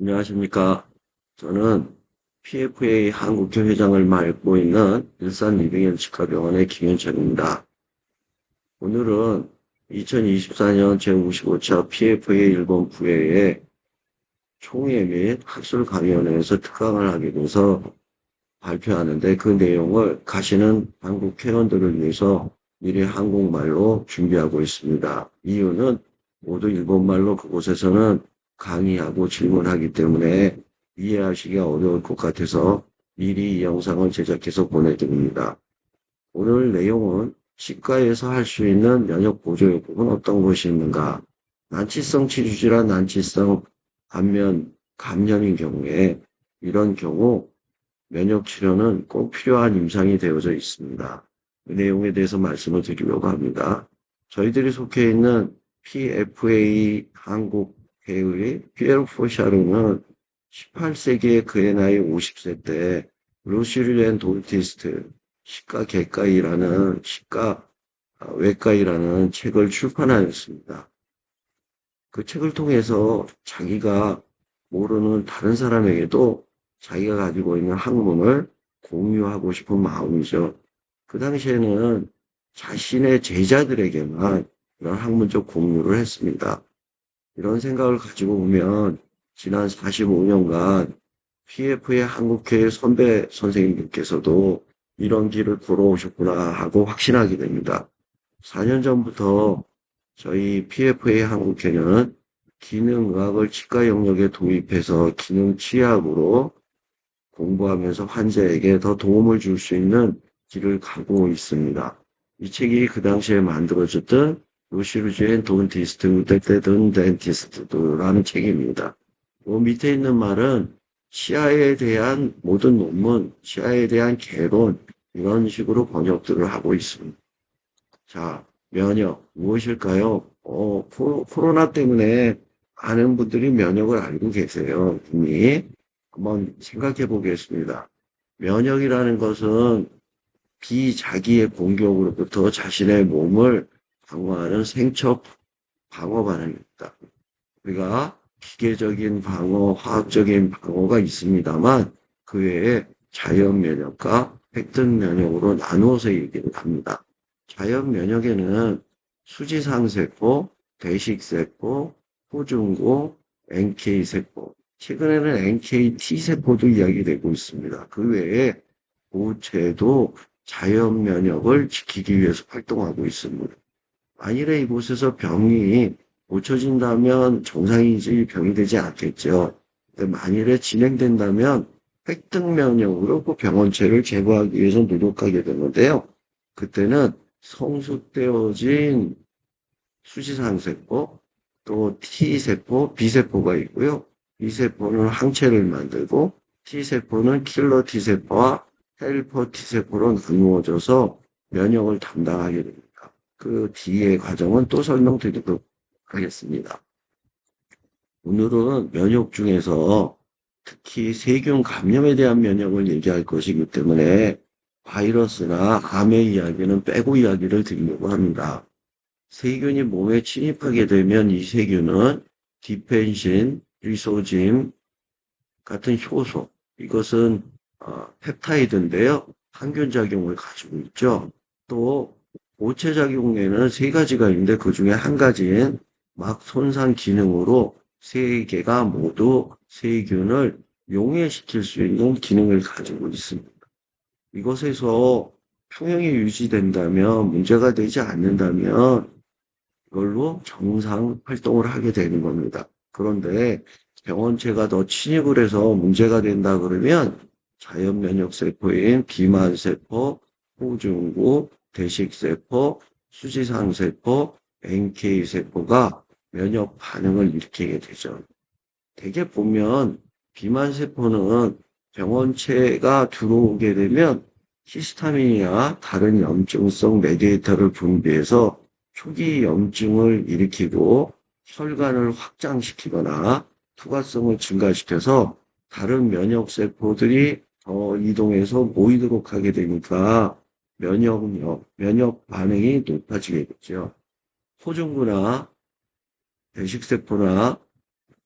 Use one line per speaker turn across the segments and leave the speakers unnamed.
안녕하십니까. 저는 PFA 한국회 회장을 맡고 있는 일산 리빙앤치과병원의 김현철입니다. 오늘은 2024년 제55차 PFA 일본 부회에 총회 및 학술강연회에서 특강을 하게 돼서 발표하는데 그 내용을 가시는 한국 회원들을 위해서 미리 한국말로 준비하고 있습니다. 이유는 모두 일본말로 그곳에서는 강의하고 질문하기 때문에 이해하시기가 어려울 것 같아서 미리 이 영상을 제작해서 보내드립니다. 오늘 내용은 치과에서 할 수 있는 면역 보조 요법은 어떤 것이 있는가? 난치성 치주질환, 난치성 감면, 감염인 경우에 이런 경우 면역 치료는 꼭 필요한 임상이 되어져 있습니다. 그 내용에 대해서 말씀을 드리려고 합니다. 저희들이 속해 있는 PFA 한국 회의 피에로 포샤르는 18세기에 그의 나이 50세 때 루시르앤 돌티스트 시가 객가이라는 시가 아, 외과이라는 책을 출판하였습니다. 그 책을 통해서 자기가 모르는 다른 사람에게도 자기가 가지고 있는 학문을 공유하고 싶은 마음이죠. 그 당시에는 자신의 제자들에게만 이런 학문적 공유를 했습니다. 이런 생각을 가지고 보면 지난 45년간 PF의 한국회 선배 선생님들께서도 이런 길을 걸어오셨구나 하고 확신하게 됩니다. 4년 전부터 저희 PFA 한국회는 기능의학을 치과 영역에 도입해서 기능 치약으로 공부하면서 환자에게 더 도움을 줄 수 있는 길을 가고 있습니다. 이 책이 그 당시에 만들어졌던 루시르주엔 돈티스트, 데데든 덴티스트라는 책입니다. 그 밑에 있는 말은 치아에 대한 모든 논문, 치아에 대한 개론, 이런 식으로 번역들을 하고 있습니다. 자, 면역, 무엇일까요? 어, 코로, 코로나 때문에 많은 분들이 면역을 알고 계세요. 이미. 한번 생각해 보겠습니다. 면역이라는 것은 비자기의 공격으로부터 자신의 몸을 방어하는 생적 방어 반응입니다. 우리가 기계적인 방어, 화학적인 방어가 있습니다만 그 외에 자연 면역과 획득 면역으로 나누어서 얘기를 합니다. 자연 면역에는 수지상세포, 대식세포, 호중고, NK세포, 최근에는 NKT세포도 이야기되고 있습니다. 그 외에 고체도 자연 면역을 지키기 위해서 활동하고 있습니다. 만일에 이곳에서 병이 고쳐진다면 정상이지 병이 되지 않겠죠. 만일에 진행된다면 획득 면역으로 그 병원체를 제거하기 위해서 노력하게 되는데요. 그때는 성숙되어진 수지상세포, 또 T세포, B세포가 있고요. B세포는 항체를 만들고 T세포는 킬러 T세포와 헬퍼 T세포로 나누어져서 면역을 담당하게 됩니다. 그 뒤의 과정은 또 설명드리도록 하겠습니다. 오늘은 면역 중에서 특히 세균 감염에 대한 면역을 얘기할 것이기 때문에 바이러스나 암의 이야기는 빼고 이야기를 드리려고 합니다. 세균이 몸에 침입하게 되면 이 세균은 디펜신, 리소짐 같은 효소, 이것은 어, 펩타이드인데요. 항균 작용을 가지고 있죠. 또 오체 작용에는 세 가지가 있는데 그 중에 한 가지인 막 손상 기능으로 세 개가 모두 세균을 용해시킬 수 있는 기능을 가지고 있습니다. 이것에서 평형이 유지된다면 문제가 되지 않는다면 이걸로 정상 활동을 하게 되는 겁니다. 그런데 병원체가 더 침입을 해서 문제가 된다 그러면 자연 면역 세포인 비만 세포, 호중구, 대식세포, 수지상세포, NK세포가 면역 반응을 일으키게 되죠. 대개 보면 비만세포는 병원체가 들어오게 되면 히스타민이나 다른 염증성 메디에이터를 분비해서 초기 염증을 일으키고 혈관을 확장시키거나 투과성을 증가시켜서 다른 면역세포들이 더 이동해서 모이도록 하게 되니까 면역력, 면역 반응이 높아지겠죠. 호중구나 대식세포나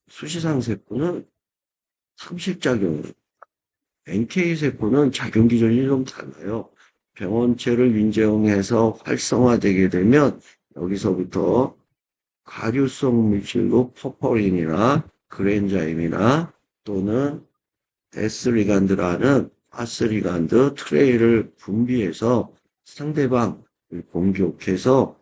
수시상세포는 삼식작용. NK세포는 작용 기전이 좀 달라요. 병원체를 인제용해서 활성화되게 되면 여기서부터 가류성 물질로 포퍼린이나 그랜자임이나 또는 데스리간드라는 파스리간드 트레이를 분비해서 상대방을 공격해서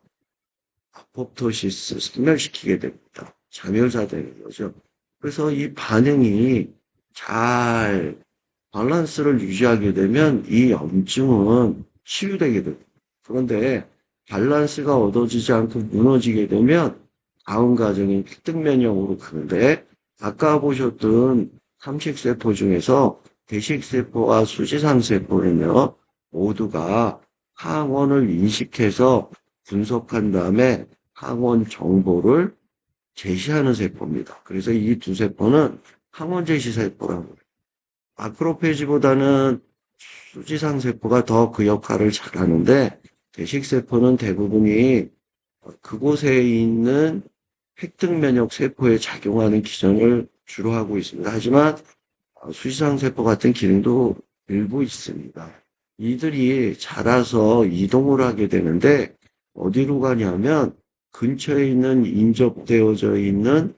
아포토시스 소멸시키게 됩니다. 자멸사 되는 거죠. 그래서 이 반응이 잘 밸런스를 유지하게 되면 이 염증은 치유되게 됩니다. 그런데 밸런스가 얻어지지 않고 무너지게 되면 다음 과정인 획득면역으로 가는데 아까 보셨던 삼식세포 중에서 대식세포와 수지상세포는요 모두가 항원을 인식해서 분석한 다음에 항원 정보를 제시하는 세포입니다. 그래서 이 두 세포는 항원 제시 세포라고 해요. 마크로페이지보다는 수지상 세포가 더 그 역할을 잘하는데 대식 세포는 대부분이 그곳에 있는 획득 면역 세포에 작용하는 기전을 주로 하고 있습니다. 하지만 수지상세포 같은 기능도 일부 있습니다. 이들이 자라서 이동을 하게 되는데 어디로 가냐면 근처에 있는 인접되어져 있는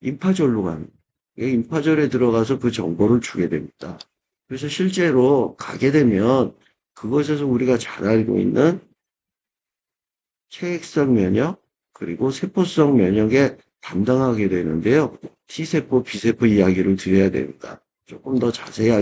인파절로 갑니다. 이 인파절에 들어가서 그 정보를 주게 됩니다. 그래서 실제로 가게 되면 그것에서 우리가 잘 알고 있는 체액성 면역 그리고 세포성 면역에 담당하게 되는데요. T세포, B세포 이야기를 드려야 됩니다. 조금 더 자세하게